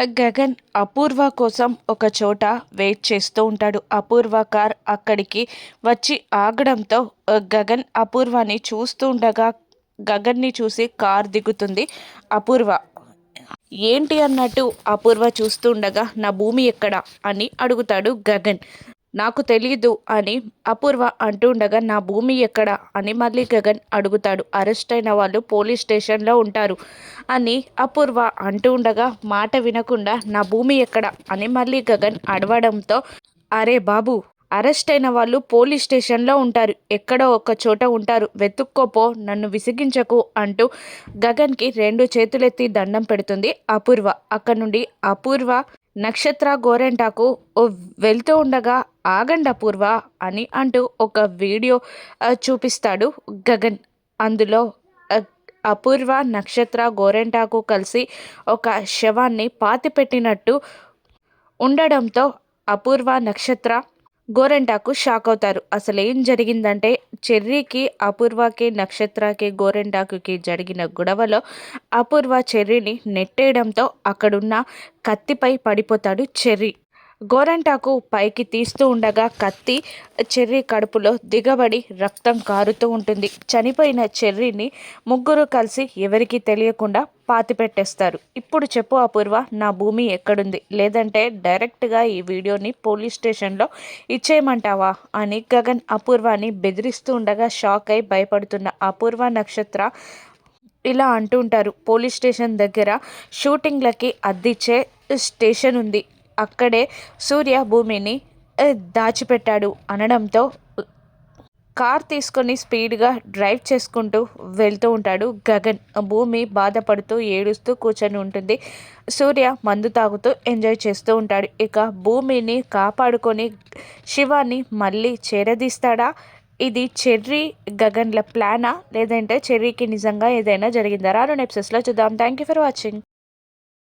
గగన్ అపూర్వ కోసం ఒక చోట వెయిట్ చేస్తూ ఉంటాడు. అపూర్వ కార్ అక్కడికి వచ్చి ఆగడంతో గగన్ అపూర్వని చూస్తూ ఉండగా గగన్ని చూసి కార్ దిగుతుంది. అపూర్వ ఏంటి అన్నట్టు? అపూర్వ చూస్తూ ఉండగా నా భూమి ఎక్కడ? అని అడుగుతాడు గగన్. నాకు తెలియదు అని అపూర్వ అంటుండగా నా భూమి ఎక్కడ? అని మళ్ళీ గగన్ అడుగుతాడు. అరెస్ట్ అయిన వాళ్ళు పోలీస్ స్టేషన్లో ఉంటారు అని అపూర్వ అంటూ ఉండగా మాట వినకుండా నా భూమి ఎక్కడ? అని మళ్ళీ గగన్ అడవడంతో అరే బాబు అరెస్ట్ అయిన వాళ్ళు పోలీస్ స్టేషన్లో ఉంటారు. ఎక్కడో ఒక చోట ఉంటారు. వెతుక్కోపో నన్ను విసిగించకు అంటూ గగన్కి రెండు చేతులెత్తి దండం పెడుతుంది అపూర్వ. అక్కడ నుండి అపూర్వ నక్షత్ర గోరెంటాకు వెళ్తూ ఉండగా ఆగండి అపూర్వ అని అంటూ ఒక వీడియో చూపిస్తాడు గగన్. అందులో అపూర్వ నక్షత్ర గోరెంటాకు కలిసి ఒక శవాన్ని పాతిపెట్టినట్టు ఉండడంతో అపూర్వ నక్షత్ర గోరెంటాకు షాక్ అవుతారు. అసలు ఏం జరిగిందంటే చెర్రీకి అపూర్వకి నక్షత్రకి గోరెంటాకుకి జరిగిన గొడవలో అపూర్వ చెర్రీని నెట్టేయడంతో అక్కడున్న కత్తిపై పడిపోతాడు చెర్రీ. గోరంటాకు పైకి తీస్తూ ఉండగా కత్తి చెర్రీ కడుపులో దిగబడి రక్తం కారుతూ ఉంటుంది. చనిపోయిన చెర్రీని ముగ్గురు కలిసి ఎవరికీ తెలియకుండా పాతిపెట్టేస్తారు. ఇప్పుడు చెప్పు అపూర్వ నా భూమి ఎక్కడుంది? లేదంటే డైరెక్ట్గా ఈ వీడియోని పోలీస్ స్టేషన్లో ఇచ్చేయమంటావా? అని గగన్ అపూర్వాని బెదిరిస్తూ ఉండగా షాక్ అయి భయపడుతున్న అపూర్వ నక్షత్ర ఇలా అంటుంటారు పోలీస్ స్టేషన్ దగ్గర షూటింగ్లకి అద్దిచ్చే స్టేషన్ ఉంది. అక్కడే సూర్య భూమిని దాచిపెట్టాడు అనడంతో కార్ తీసుకొని స్పీడ్గా డ్రైవ్ చేసుకుంటూ వెళ్తూ ఉంటాడు గగన్. భూమి బాధపడుతూ ఏడుస్తూ కూర్చొని ఉంటుంది. సూర్య మందు తాగుతూ ఎంజాయ్ చేస్తూ ఉంటాడు. ఇక భూమిని కాపాడుకొని శివాని మళ్ళీ చేరదీస్తాడా? ఇది చెర్రీ గగన్ల ప్లానా? లేదంటే చెర్రీకి నిజంగా ఏదైనా జరిగిందా? రాను నెప్సెస్లో చూద్దాం. Thank you for watching.